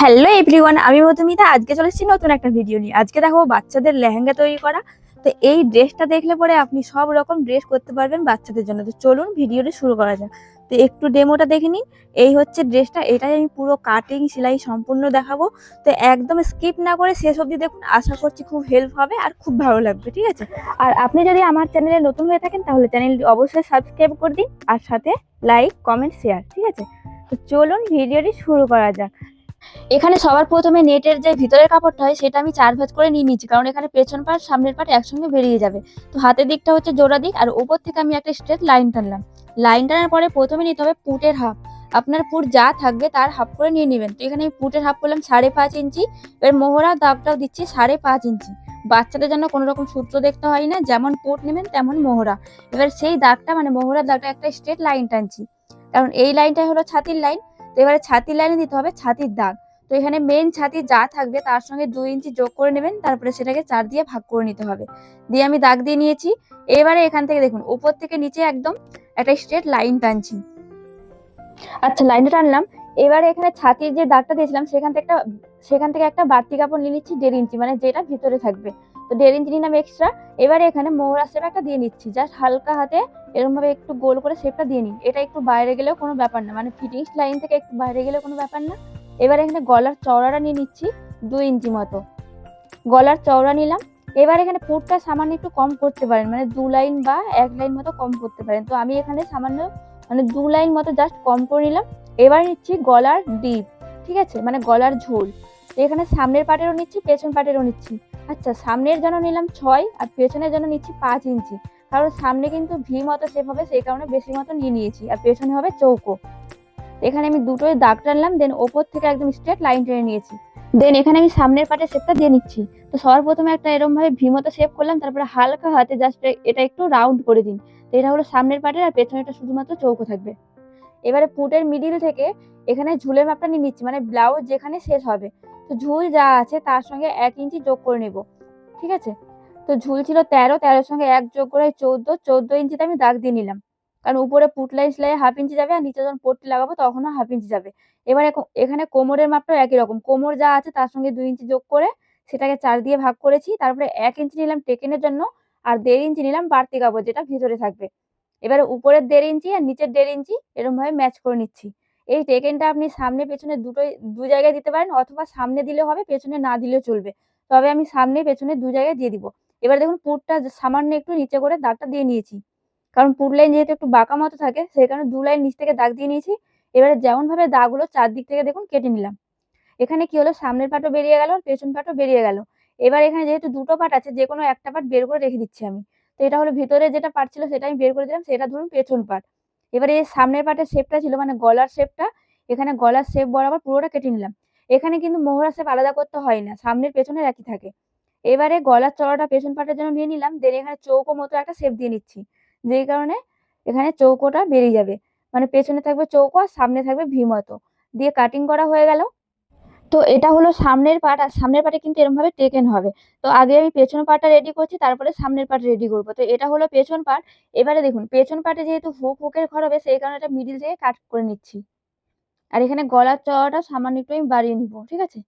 Hello everyone আমি মধুমিতা। আজকে চলেছি নতুন একটা ভিডিও নিয়ে। আজকে দেখাবো বাচ্চাদের লেহেঙ্গা তৈরি করা। তো এই ড্রেসটা দেখলে পরে আপনি সব রকম ড্রেস করতে পারবেন বাচ্চাদের জন্য। তো চলুন ভিডিওটা শুরু করা যাক। তো একটু ডেমোটা দেখে নিন এই হচ্ছে ড্রেসটা, এটাই আমি পুরো কাটিং সেলাই সম্পূর্ণ দেখাবো। তো একদম স্কিপ না করে শেষ অবধি দেখুন। আশা করছি খুব হেল্প হবে আর খুব ভালো লাগবে, ঠিক আছে? আর আপনি যদি আমার চ্যানেলে নতুন হয়ে থাকেন, তাহলে চ্যানেলটি অবশ্যই সাবস্ক্রাইব করে দিন। আর সাথে লাইক কমেন্ট শেয়ার ঠিক আছে? তো চলুন ভিডিওটি শুরু করা যাক। এখানে সবার প্রথমে নেটের যে ভিতরের কাপড়টা হয়, সেটা আমি চার ভাঁজ করে নিয়ে নিচ্ছি কারণ এখানে পেছন পাট, সামনের পাট একসঙ্গে বেরিয়ে যাবে। তো হাতের দিকটা হচ্ছে জোড়া দিক, আর ওপর থেকে আমি একটা স্ট্রেট লাইন টানলাম। লাইন টানার পরে প্রথমে নিতে হবে পুটের হাফ। আপনার পুট যা থাকবে তার হাফ করে নিয়ে নেবেন। তো এখানে আমি পুটের হাফ করলাম সাড়ে পাঁচ ইঞ্চি। এবার মোহরা দাগটাও দিচ্ছি সাড়ে পাঁচ ইঞ্চি। বাচ্চাদের জন্য কোনো রকম সূত্র দেখতে হয় না, যেমন পুট নেবেন তেমন মোহরা। এবার সেই দাগটা মানে মোহরার দাগটা একটা স্ট্রেট লাইন টানছি। কারণ এই লাইনটাই হলো ছাতির লাইন তো এবারে ছাতির লাইনে দিতে হবে ছাতির দাগ। তো এখানে মেন ছাতি যা থাকবে তার সঙ্গে দুই ইঞ্চি যোগ করে নেবেন, তারপরে সেটাকে চার দিয়ে ভাগ করে নিতে হবে। দিয়ে আমি দাগ দিয়ে নিয়েছি। এবারে এখান থেকে দেখুন, উপর থেকে নিচে একদম একটা স্ট্রেট লাইন টানছি। আচ্ছা লাইনটা টানলাম। এবারে এখানে ছাতির যে দাগটা দিয়েছিলাম, সেখান থেকে একটা, সেখান থেকে একটা বাড়তি কাপড় নিয়ে নিচ্ছি দেড় ইঞ্চি মানে যেটা ভিতরে থাকবে। তো দেড় ইঞ্চি নিলাম এক্সট্রা এবারে এখানে মোহরা শেপ একটা দিয়ে নিচ্ছি। জাস্ট হালকা হাতে এরকম ভাবে একটু গোল করে শেপটা দিয়ে নিন এটা একটু বাইরে গেলেও কোনো ব্যাপার না। মানে ফিটিংস লাইন থেকে একটু বাইরে গেলেও কোনো ব্যাপার না। এবার এখানে গলার চওড়াটা নিয়ে নিচ্ছি দুই ইঞ্চি মতো। গলার চওড়া নিলাম। এবার এখানে পুরটা সামান্য একটু কম করতে পারেন। মানে দু লাইন বা এক লাইন মতো কম করতে পারেন। তো আমি এখানে সামান্য মানে দু লাইন মতো জাস্ট কম করে নিলাম। এবার নিচ্ছি গলার ডিপ ঠিক আছে? মানে গলার ঝোল। এখানে সামনের পাটেরও নিচ্ছি, পেছন পাটেরও নিচ্ছি। আচ্ছা সামনের জন্য নিলাম ছয় আর পেছনের জন্য নিচ্ছি পাঁচ ইঞ্চি। কারণ সামনে কিন্তু ভি মতো শেপ হবে, সেই কারণে বেশি মতো নিয়ে নিয়েছি। আর পেছনে হবে চৌকো। এখানে আমি দুটোই দাগ টানলাম দেন ওপর থেকে একদম স্ট্রেট লাইন টেনে নিয়েছি। দেন এখানে আমি সামনের পাটে শেপটা দিয়ে নিচ্ছি। তো সবার প্রথমে একটা এরকম ভাবে ভি মতো শেপ করলাম, তারপরে হালকা হাতে জাস্ট এটা একটু রাউন্ড করে দিন। তো এটা হলো সামনের পাটের আর পেছনেটা শুধুমাত্র চৌকো থাকবে। এবারে পুটের মিডিল থেকে এখানে ঝুলের মাপটা নিয়ে নিচ্ছি মানে ব্লাউজ যেখানে শেষ হবে। তো ঝুল যা আছে তার সঙ্গে এক ইঞ্চি যোগ করে নেব, ঠিক আছে? তো ঝুল ছিল তেরো, তেরোর সঙ্গে এক যোগ করে চৌদ্দ চৌদ্দ ইঞ্চিতে আমি দাগ দিয়ে নিলাম। কারণ উপরে পুটলাই সেলাই হাফ ইঞ্চি যাবে আর নিচে যখন পট্টি লাগাবো তখনও হাফ ইঞ্চি যাবে। এবার এখ- এখানে কোমরের মাপটাও একই রকম। কোমর যা আছে তার সঙ্গে দুই ইঞ্চি যোগ করে সেটাকে চার দিয়ে ভাগ করেছি, তারপরে এক ইঞ্চি নিলাম টেকেনের জন্য আর দেড় ইঞ্চি নিলাম বাড়তি কাপড় যেটা ভিতরে থাকবে। এবারে উপরের দেড় ইঞ্চি আর নিচের দেড় ইঞ্চি এরকম ভাবে ম্যাচ করে নিচ্ছি। এই টেকেনটা আপনি সামনে পেছনে দুটোই, দু জায়গায় দিতে পারেন অথবা সামনে দিলে হবে, পেছনে না দিলেও চলবে। তবে আমি সামনে পেছনে দু জায়গায় দিয়ে দিব। এবার দেখুন পুরটা সামান্য একটু নিচে করে দাগটা দিয়ে নিয়েছি। কারণ পুর লাইন যেহেতু একটু বাঁকা মতো থাকে, সেই কারণে দু লাইন নিচ থেকে দাগ দিয়ে নিয়েছি। এবারে যেমন ভাবে দাগগুলো চারদিক থেকে দেখুন কেটে নিলাম। এখানে কি হলো? সামনের পাটও বেরিয়ে গেল আর পেছন পাটও বেরিয়ে গেল। এবার এখানে যেহেতু দুটো পাট আছে যে কোনো একটা পাট বের করে রেখে দিচ্ছি আমি। তো এটা হলো ভিতরে যেটা পার্ট ছিল সেটা আমি বের করে দিলাম, সেটা ধরুন পেছন পাট এবারে এই সামনের পার্টের শেপটা ছিল মানে গলার শেপটা এখানে গলার শেপ বরাবর পুরোটা কেটে নিলাম। এখানে কিন্তু মোহরা শেপ আলাদা করতে হয় না, সামনের পেছনের একই থাকে। এবারে গলার চড়াটা পেছন পাটের জন্য নিয়ে নিলাম দেন এখানে চৌকো মতো একটা শেপ দিয়ে নিচ্ছি, যেই কারণে এখানে চৌকোটা বেরিয়ে যাবে। মানে পেছনে থাকবে চৌকো আর সামনে থাকবে ভি মতো দিয়ে কাটিং করা হয়ে গেল। তো এটা হলো সামনের পার্ট আর সামনের পার্টে কিন্তু এরকম ভাবে টেকেন হবে। তো আগে আমি পেছন পার্টটা রেডি করছি, তারপরে সামনের পার্ট রেডি করব। তো এটা হলো পেছন পার্ট এবারে দেখুন, পেছন পার্টে যেহেতু হুক, হুকের ঘর হবে, সেই কারণে এটা মিডিল থেকে কাট করে নিচ্ছি। আর এখানে গলার চওড়াটা সামান্য একটু আমি বাড়িয়ে নিব, ঠিক আছে?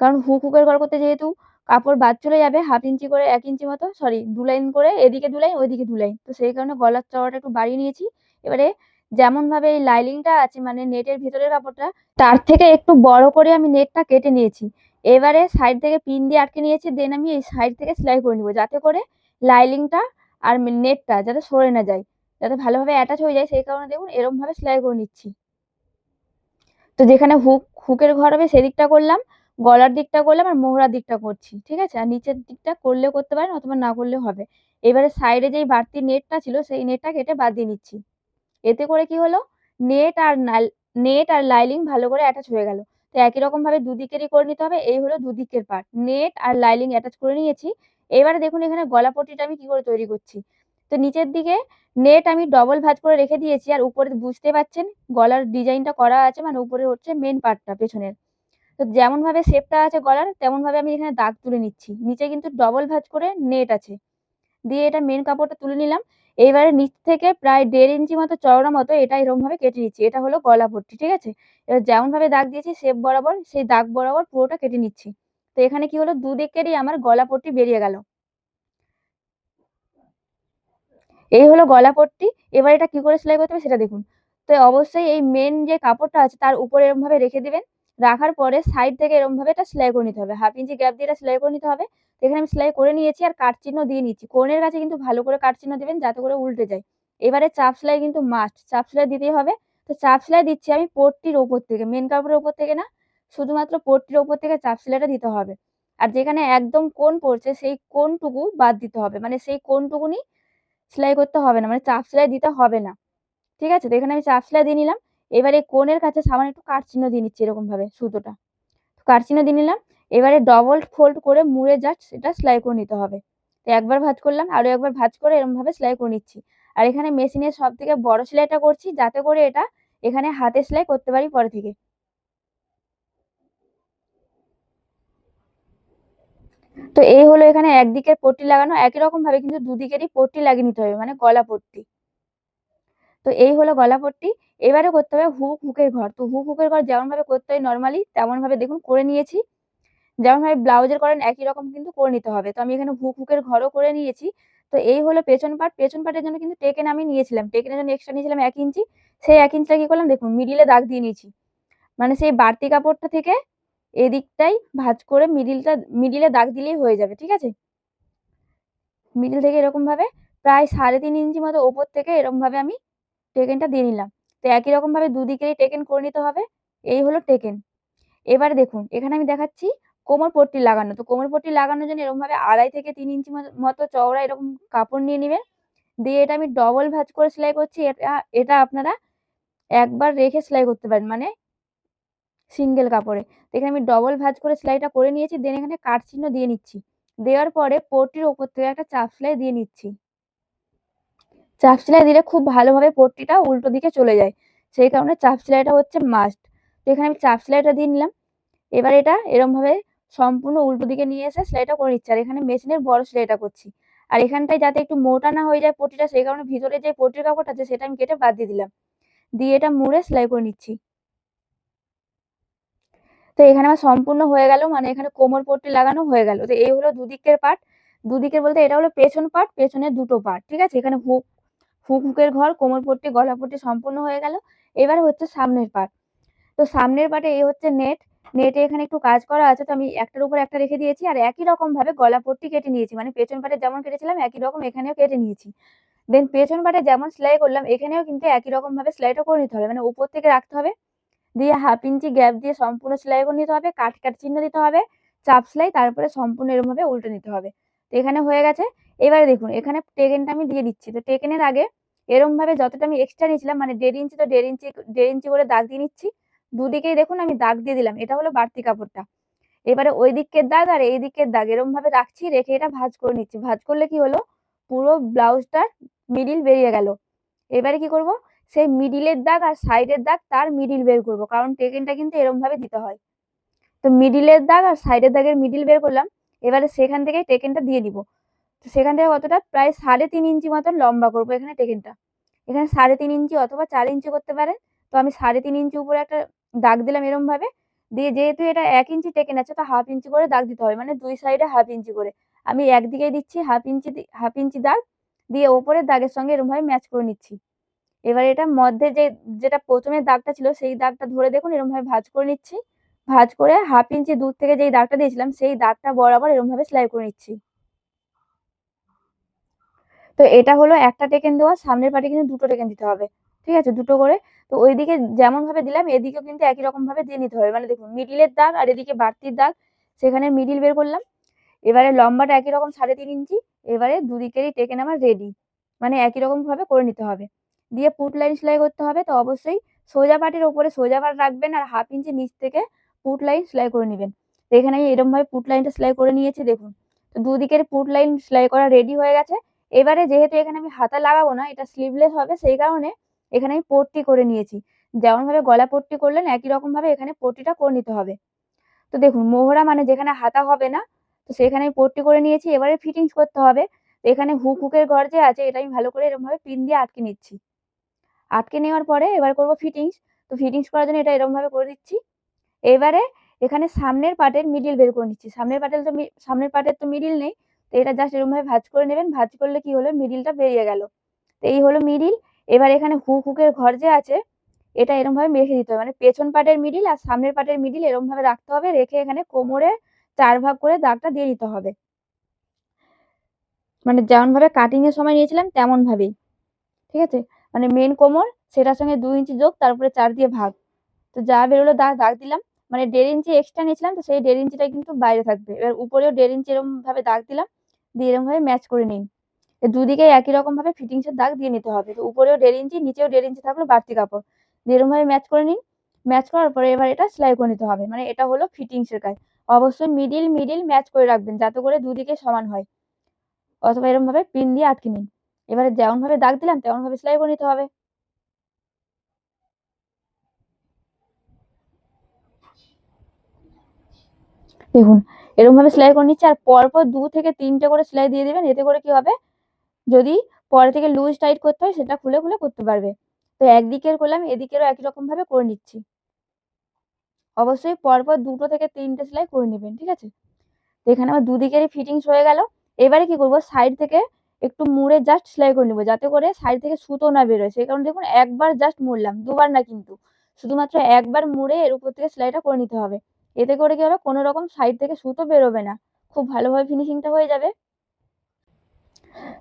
কারণ হুক, হুকের ঘর করতে যেহেতু কাপড় বাদ চলে যাবে হাফ ইঞ্চি করে, এক ইঞ্চি মতো সরি দু লাইন করে, এদিকে দু লাইন ওইদিকে দু লাইন তো সেই কারণে গলার চওড়াটা একটু বাড়িয়ে নিয়েছি। এবারে যেমন ভাবে এই লাইলিংটা আছে মানে নেটের ভিতরের কাপড়টা, তার থেকে একটু বড় করে আমি নেটটা কেটে নিয়েছি। এবারে সাইড থেকে পিন দিয়ে আটকে নিয়েছি দেন আমি এই সাইড থেকে সেলাই করে নিব, যাতে করে লাইলিংটা আর নেটটা যাতে সরে না যায়, যাতে ভালোভাবে অ্যাটাচ হয়ে যায়, সেই কারণে দেখুন এরকম ভাবে সেলাই করে নিচ্ছি। তো যেখানে হুক হুকের ঘর হবে সেদিকটা করলাম, গলার দিকটা করলাম আর মোহরার দিকটা করছি, ঠিক আছে? আর নিচের দিকটা করলেও করতে পারেন অথবা না করলেও হবে। এবারে সাইডে যেই বাড়তি নেটটা ছিল, সেই নেটটা কেটে বাদ দিয়ে নিচ্ছি। এতে করে কি হলো? নেট আর নেট আর লাইলিং ভালো করে অ্যাটাচ হয়ে গেল। তো একই রকম ভাবে দুদিকেরই করে নিতে হবে, এই হলো দুদিকের পার্ট নেট আর লাইলিং অ্যাটাচ করে নিয়েছি। এবারে দেখুন এখানে গলা পট্টিটা আমি কি করে তৈরি করছি? তো নিচের দিকে নেট আমি ডবল ভাঁজ করে রেখে দিয়েছি, আর উপরে বুঝতে পারছেন গলার ডিজাইনটা করা আছে মানে উপরে হচ্ছে মেন পার্টটা পেছনের। তো যেমন ভাবে শেপটা আছে গলার, তেমন ভাবে আমি এখানে দাগ তুলে নিচ্ছি। নিচে কিন্তু ডবল ভাঁজ করে নেট আছে। দিয়ে এটা মেন কাপড়টা তুলে নিলাম। এইবারে নিচ থেকে প্রায় দেড় ইঞ্চি মতো চওড়া মতো এটা এরকম ভাবে কেটে নিচ্ছি। এটা হলো গলা পট্টি ঠিক আছে? এবার যেমন ভাবে দাগ দিয়েছি শেপ বরাবর, সেই দাগ বরাবর পুরোটা কেটে নিচ্ছি। তো এখানে কি হলো? দুদিকেরই আমার গলা পট্টি বেরিয়ে গেল। এই হলো গলা পট্টি। এবার এটা কি করে সেলাই করতে হবে সেটা দেখুন। তো অবশ্যই এই মেন যে কাপড়টা আছে, তার উপরে এরকম ভাবে রেখে দিবেন। রাখার পরে সাইড থেকে এরকম ভাবে এটা সেলাই করে নিতে হবে। হাফ ইঞ্চি গ্যাপ দিয়ে এটা সেলাই করে নিতে হবে। এখানে আমি সেলাই করে নিয়েছি আর কাট চিহ্ন দিয়ে নিচ্ছি। কোণের কাছে কিন্তু ভালো করে কাট চিহ্ন দিবেন যাতে করে উল্টে যায়। এবারে চাপ সেলাই কিন্তু মাস্ট চাপ সেলাই দিতেই হবে। তো চাপ সেলাই দিচ্ছি আমি পোটটির ওপর থেকে মেন কাপড়ের ওপর থেকে না, শুধুমাত্র পোটটির ওপর থেকে চাপ সেলাইটা দিতে হবে। আর যেখানে একদম কোন পড়ছে সেই কোনটুকু বাদ দিতে হবে। মানে সেই কোনটুকুনি সেলাই করতে হবে না মানে চাপ সেলাই দিতে হবে না। ঠিক আছে? তো এখানে আমি চাপ সেলাই দিয়ে নিলাম। এবারে কোণের কাছে সামান্য একটু কাট চিহ্ন দিয়ে নিচ্ছি এরকম ভাবে সুতোটা চিহ্ন দিয়ে নিলাম, এবারে ডবল ফোল্ড করে মুড়ে জাস্ট সেটা সেলাই করে নিতে হবে। তো একবার ভাঁজ করলাম আরও একবার ভাঁজ করে এরকম ভাবে সেলাই করে নিচ্ছি। আর এখানে মেশিনের সব থেকে বড় সেলাইটা করছি, যাতে করে এটা এখানে হাতে সেলাই করতে পারি পরে থেকে। তো এই হলো এখানে একদিকের পট্টি লাগানো, একই রকম ভাবে কিন্তু দুদিকেরই পট্টি লাগিয়ে নিতে হবে মানে গলা পট্টি। তো এই হলো গলা পট্টি এবারে করতে হবে হুক হুকের ঘর। তো হুক হুকের ঘর যেমন ভাবে করতে হয় নর্মালি তেমন ভাবে দেখুন করে নিয়েছি। যেমন ভাবে ব্লাউজের করেন একই রকম কিন্তু করে নিতে হবে। তো আমি এখানে হুক হুকের ঘরও করে নিয়েছি। তো এই হলো পেছন পাট পেছন পাটের জন্য কিন্তু টেকেন আমি নিয়েছিলাম। টেকেনের জন্য এক্সট্রা নিয়েছিলাম এক ইঞ্চি। সেই এক ইঞ্চিটা কি করলাম, দেখুন মিডিলে দাগ দিয়ে নিয়েছি। মানে সেই বাড়তি কাপড়টা থেকে এদিকটাই ভাঁজ করে মিডিলটা মিডিলে দাগ দিলেই হয়ে যাবে, ঠিক আছে? মিডিল থেকে এরকম ভাবে প্রায় সাড়ে তিন ইঞ্চি মতো ওপর থেকে এরকম ভাবে আমি টেকেনটা দিয়ে নিলাম। তো একই রকম ভাবে দুদিকেরই টেকেন করে নিতে হবে। এই হলো টেকেন এবার দেখুন, এখানে আমি দেখাচ্ছি কোমর পট্টি লাগানো। তো কোমর পট্টি লাগানোর জন্য এরকম ভাবে আড়াই থেকে তিন ইঞ্চি মতো চওড়া এরকম কাপড় নিয়ে নেবেন। দিয়ে এটা আমি ডবল ভাঁজ করে সেলাই করছি। এটা এটা আপনারা একবার রেখে সেলাই করতে পারেন মানে সিঙ্গেল কাপড়ে। এখানে আমি ডবল ভাঁজ করে সেলাইটা করে নিয়েছি। দেন এখানে কাট চিহ্ন দিয়ে নিচ্ছি। দেওয়ার পরে পট্টির ওপর থেকে একটা চাপ সেলাই দিয়ে নিচ্ছি। চাপ সেলাই দিলে খুব ভালোভাবে পট্টিটা উল্টো দিকে চলে যায়। সেই কারণে চাপ সেলাইটা হচ্ছে মাস্ট তো এখানে আমি চাপ সেলাইটা দিয়ে নিলাম। এবার এটা এরমভাবে সম্পূর্ণ উল্টো দিকে নিয়ে এসে সেলাইটা করে নিচ্ছি। আর এখানে মেশিনের বড় সেলাইটা করছি। আর এখানটায় যাতে একটু মোটা না হয়ে যায় পটিটা সেই কারণে ভিতরে যে পটির কাপড়টা আছে সেটা আমি কেটে বাদ দিয়ে দিলাম। দিয়ে এটা মুড়ে সেলাই করে নিচ্ছি। তো এখানে আমার সম্পূর্ণ হয়ে গেল। মানে এখানে কোমর পট্টি লাগানো হয়ে গেল। তো এই হলো দুদিকের পার্ট দুদিকের বলতে এটা হলো পেছন পার্ট পেছনের দুটো পার্ট ঠিক আছে? এখানে হুক হুকের ঘর, কোমর পট্টি, গলা পট্টি সম্পূর্ণ হয়ে গেল। এবার হচ্ছে সামনের পার্ট তো সামনের পাটে এই হচ্ছে নেট। নেটে এখানে একটু কাজ করা আছে, তো আমি একটার উপর একটা রেখে দিয়েছি আর একই রকম ভাবে গলা পট্টি কেটে নিয়েছি। মানে পেছন পাটে যেমন কেটেছিলাম, একই রকম এখানেও কেটে নিয়েছি। দেন পেছন পাটে যেমন সেলাই করলাম, এখানেও কিন্তু একই রকম ভাবে সেলাইটা করে নিতে হবে। মানে উপর থেকে রাখতে হবে। দিয়ে হাফ ইঞ্চি গ্যাপ দিয়ে সম্পূর্ণ সেলাই করে নিতে হবে। কাট কাট চিহ্ন দিতে হবে। চাপ সেলাই, তারপরে সম্পূর্ণ এরকমভাবে উল্টে নিতে হবে। তো এখানে হয়ে গেছে। এবারে দেখুন, এখানে টেকেনটা আমি দিয়ে দিচ্ছি। তো টেকেনের আগে এরকম ভাবে যতটা আমি এক্সট্রা নিয়েছিলাম মানে দেড় ইঞ্চি তো দেড় ইঞ্চি দেড় ইঞ্চি করে দাগ দিয়ে নিচ্ছি, দুদিকেই দেখুন আমি দাগ দিয়ে দিলাম। এটা হলো বাড়তি কাপড়টা। এবারে ওই দিকের দাগ আর এই দিকের দাগ এরকম ভাবে রাখছি, রেখে এটা ভাজ করে নিচ্ছি। ভাঁজ করলে কি হলো? পুরো ব্লাউজটার মিডিল বেরিয়ে গেল। এবারে কি করব? সেই মিডিলের দাগ আর সাইডের দাগ তার মিডিল বের করব, কারণ টেকেনটা কিন্তু এরকম ভাবে দিতে হয়। তো মিডিলের দাগ আর সাইডের দাগের মিডিল বের করলাম, এবারে সেখান থেকে টেকেনটা দিয়ে দিব। তো সেখান থেকে কতটা? প্রায় সাড়ে তিন ইঞ্চি মতন লম্বা করব এখানে টেকেনটা। এখানে সাড়ে তিন ইঞ্চি অথবা চার ইঞ্চি করতে পারেন। তো আমি সাড়ে তিন ইঞ্চি উপরে একটা দাগ দিলাম এরমভাবে। দিয়ে যেহেতু এটা এক ইঞ্চি টেকেন আছে, তো হাফ ইঞ্চি করে দাগ দিতে হবে। মানে দুই সাইডে হাফ ইঞ্চি করে। আমি একদিকে দিচ্ছি হাফ ইঞ্চি হাফ ইঞ্চি দাগ। দিয়ে ওপরের দাগের সঙ্গে এরমভাবে ম্যাচ করে নিচ্ছি। এবার এটা মধ্যে যে, যেটা প্রথমে দাগটা ছিল, সেই দাগটা ধরে দেখুন, এরমভাবে ভাজ করে নিচ্ছি। ভাজ করে হাফ ইঞ্চি দূর থেকে যেই দাগটা দিয়েছিলাম, সেই দাগটা বরাবর এরমভাবে সেলাই করে নিচ্ছি। তো এটা হলো একটা টেকেন দেওয়া, সামনের পাটে কিন্তু দুটো টেকেন দিতে হবে, ঠিক আছে? দুটো করে। তো ওইদিকে যেমন ভাবে দিলাম, এদিকেও কিন্তু একই রকম ভাবে দিয়ে নিতে হবে। মানে দেখুন মিডিলের দাগ আর এদিকে বাড়তির দাগ, সেখানে মিডিল বের করলাম। এবারে লম্বাটা একই রকম, সাড়ে তিন ইঞ্চি। এবারে দুদিকেরই টেকেন আমার রেডি মানে একই রকম ভাবে করে নিতে হবে। দিয়ে পুট লাইন সেলাই করতে হবে। তো অবশ্যই সোজা পাটির ওপরে সোজা পাট রাখবেন আর হাফ ইঞ্চি নিচ থেকে পুট লাইন সেলাই করে নেবেন। তো এখানে এরকমভাবে পুট লাইনটা সেলাই করে নিয়েছি, দেখুন। তো দুদিকের পুট লাইন সেলাই করা রেডি হয়ে গেছে। এবারে যেহেতু এখানে আমি হাতা লাগাবো না, এটা স্লিভলেস হবে, সেই কারণে এখানে আমি পট্টি করে নিয়েছি। যেমন ভাবে গলা পট্টি করলেন, একই রকম ভাবে এখানে পট্টিটা করে নিতে হবে। তো দেখুন, মোহরা মানে যেখানে হাতা হবে না, তো সেখানে আমি পট্টি করে নিয়েছি, এবারে ফিটিংস করতে হবে। এখানে হুক হুকের ঘর যে আছে, এটা আমি ভালো করে এরকমভাবে পিন দিয়ে আটকে নিচ্ছি। আটকে নেওয়ার পরে এবার করব ফিটিংস তো ফিটিংস করার জন্য এটা এরকমভাবে করে দিচ্ছি। এবারে এখানে সামনের পার্টের মিডিল বের করে নিচ্ছি। সামনের পার্টের তো সামনের পার্টের তো মিডিল নেই। তো এটা জাস্ট এরকমভাবে ভাঁজ করে নেবেন। ভাঁজ করলে কি হলো? মিডিলটা বেরিয়ে গেল। তো এই হলো মিডিল এবার এখানে হুক হুকের ঘর যে আছে, এটা এরকমভাবে মেখে দিতে হবে। মানে পেছন পার্টের মিডিল আর সামনের পার্টের মিডিল এরকমভাবে রাখতে হবে। রেখে এখানে কোমরে চার ভাগ করে দাগটা দিয়ে দিতে হবে। মানে যেমন ভাবে কাটিং এর সময় নিয়েছিলাম তেমন ভাবেই ঠিক আছে? মানে মেন কোমর, সেটার সঙ্গে দু ইঞ্চি যোগ, তারপরে চার দিয়ে ভাগ। তো যা বেরোলো দাগ দাগ দিলাম। মানে দেড় ইঞ্চি এক্সট্রা নিয়েছিলাম, তো সেই দেড় ইঞ্চিটা কিন্তু বাইরে থাকবে। এবার উপরেও দেড় ইঞ্চি এরকম ভাবে দাগ দিলাম। দিয়ে এরকম ভাবে ম্যাচ করে নিন। দুদিকে একই রকম ভাবে ফিটিংস এর দাগ দিয়ে নিতে হবে। তো উপরেও দেড় ইঞ্চি নিচেও দেড় ইঞ্চি থাকল বাড়তি কাপড়। দিয়ে এরকম ভাবে ম্যাচ করে নিন। ম্যাচ করার পরে এবার এটা সেলাই করে নিতে হবে। মানে এটা হলো ফিটিংসের কাজ। অবশ্যই মিডিল মিডিল ম্যাচ করে রাখবেন যাতে করে দুদিকে সমান হয়। অথবা এরকম ভাবে পিন দিয়ে আটকে নিন। এবারে যেমন ভাবে দাগ দিলাম তেমন ভাবে সেলাই করে নিতে হবে। দেখুন, এরকমভাবে সেলাই করে নিচ্ছি, আর পরপর দু থেকে তিনটে করে সেলাই দিয়ে দিবেন, এতে করে কি হবে? যদি পরে থেকে লুজ টাইট করতে হয়, সেটা খুলে খুলে করতে পারবে। তো একদিকের করলাম, এদিকেরও একই রকম ভাবে করে নিচ্ছি। অবশ্যই পরপর দুটো থেকে তিনটে সেলাই করে নেবেন, ঠিক আছে? তো এখানে আমার দুদিকেরই ফিটিংস হয়ে গেল। এবারে কি করব? সাইড থেকে একটু মুড়ে জাস্ট সেলাই করে নেব, যাতে করে সাইড থেকে সুতো না বেরোয়। সেই কারণে দেখুন, একবার জাস্ট মুড়লাম, দুবার না কিন্তু। শুধুমাত্র একবার মুড়ে এর উপর থেকে সেলাইটা করে নিতে হবে। এতে করে কি হবে কোনো রকম সাইড থেকে সুতো বেরোবে না। খুব ভালোভাবে ফিনিশিংটা হয়ে যাবে।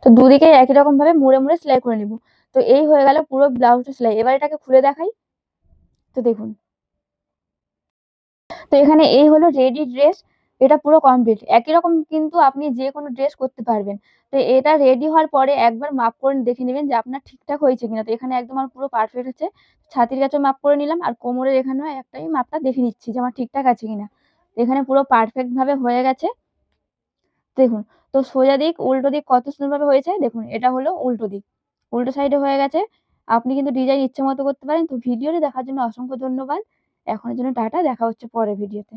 তো দুদিকে একই রকম ভাবে মুড়ে মুড়ে সেলাই করে নিব। তো এই হয়ে গেল পুরো ব্লাউজটা সেলাই। এবার এটাকে খুলে দেখাই। তো দেখুন। তো এখানে এই হলো রেডি ড্রেস এটা পুরো কমপ্লিট একই রকম কিন্তু আপনি যে কোনো ড্রেস করতে পারবেন। তো এটা রেডি হওয়ার পরে একবার মাপ করে দেখে নেবেন যে আপনার ঠিকঠাক হয়েছে কিনা। তো এখানে একদম আমার পুরো পারফেক্ট হচ্ছে। ছাতির কাছেও মাপ করে নিলাম আর কোমরের এখানেও একটাই মাপটা দেখে নিচ্ছি যে আমার ঠিকঠাক আছে কিনা। এখানে পুরো পারফেক্ট ভাবে হয়ে গেছে। দেখুন, তো সোজা দিক, উল্টো দিক কত সুন্দরভাবে হয়েছে? দেখুন, এটা হলো উল্টো দিক। উল্টো সাইডে হয়ে গেছে। আপনি কিন্তু ডিজাইন ইচ্ছে মতো করতে পারেন। তো ভিডিওটি দেখার জন্য অসংখ্য ধন্যবাদ। এখনের জন্য টাটা, দেখা হচ্ছে পরে ভিডিওতে